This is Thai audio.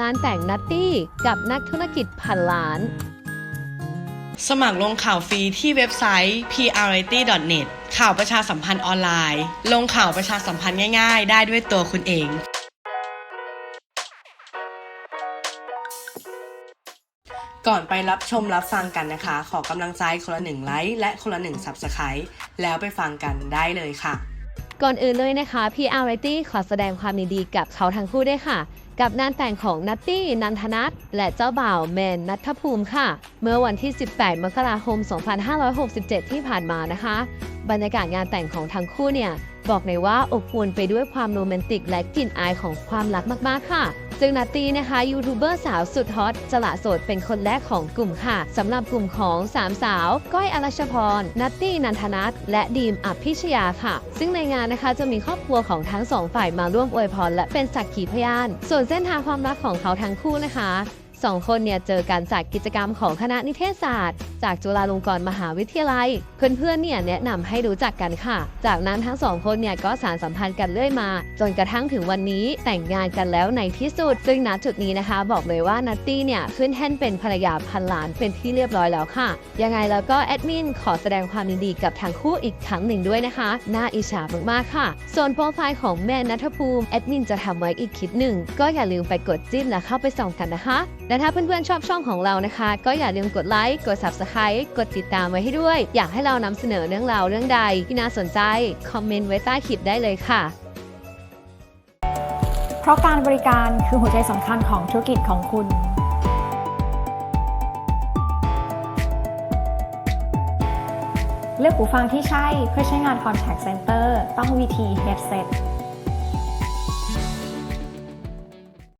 งานแต่งนัตตี้กับนักธุรกิจพันล้าน สมัครลงข่าวฟรีที่เว็บไซต์ prrity.net ข่าวประชาสัมพันธ์ออนไลน์ ลงข่าวประชาสัมพันธ์ง่ายๆ ได้ด้วยตัวคุณเองก่อนไปรับชมรับฟังกันนะคะ ขอกำลังใจคนละหนึ่งไลค์และคนละหนึ่ง Subscribe แล้วไปฟังกันได้เลยค่ะ ก่อนอื่นเลยนะคะ PR r i t y ขอแสดงความยินดีกับเขาทั้งคู่ด้วยค่ะ กับงานแต่งของนัตตี้นันทนัทและเจ้าบ่าวแมนนัทภูมิค่ะ เมื่อวันที่ 18 มกราคม 2567 ที่ผ่านมานะคะ บรรยากาศงานแต่งของทั้งคู่เนี่ย บอกเลยว่าอบอวลไปด้วยความโรแมนติกและกลิ่นอายของความรักมากๆค่ะ ซึ่งนัตตี้นะคะยูทูบเบอร์สาวสุดฮอตจละโสดเป็นคนแรกของกลุ่มค่ะสำหรับกลุ่มของสามสาว ก้อยอรัชพร นัตตี้นันทนัทและดีมอภิชยาค่ะ ซึ่งในงานนะคะจะมีครอบครัวของทั้งสองฝ่ายมาร่วมอวยพรและเป็นสักขีพยาน ส่วนเส้นทางความรักของเขาทั้งคู่นะคะ สองคนเนี่ยเจอกันจากกิจกรรมของคณะนิเทศศาสตร์ จากจุฬาลงกรณ์มหาวิทยาลัย เพื่อนๆเนี่ยแนะนำให้รู้จักกันค่ะ จากนั้นทั้งสองคนเนี่ยก็สารสัมพันธ์กันเรื่อยมา จนกระทั่งถึงวันนี้แต่งงานกันแล้วในที่สุด ซึ่งณจุดนี้นะคะ บอกเลยว่านัตตี้เนี่ยขึ้นแท่นเป็นภรรยาพันล้านเป็นที่เรียบร้อยแล้วค่ะ ยังไงแล้วก็แอดมินขอแสดงความยินดีกับทั้งคู่อีกครั้งหนึ่งด้วยนะคะ น่าอิจฉามากๆค่ะ ส่วนโปรไฟล์ของแม่นัทภูมิแอดมินจะทำไว้อีกคลิปหนึ่งก็อย่าลืมไปกดจิ้มและเข้าไปส่องกันนะคะและถ้าเพื่อนๆชอบช่องของเรานะคะ ก็อย่าลืมกดไลค์ กด Subscribe กดติดตามไว้ให้ด้วย อยากให้เรานำเสนอเรื่องราวเรื่องใดที่น่าสนใจ คอมเมนต์ไว้ใต้คลิปได้เลยค่ะ เพราะการบริการคือหัวใจสำคัญของธุรกิจของคุณเลือกหูฟังที่ใช่เพื่อใช้งาน Contact Center ต้อง VT Headset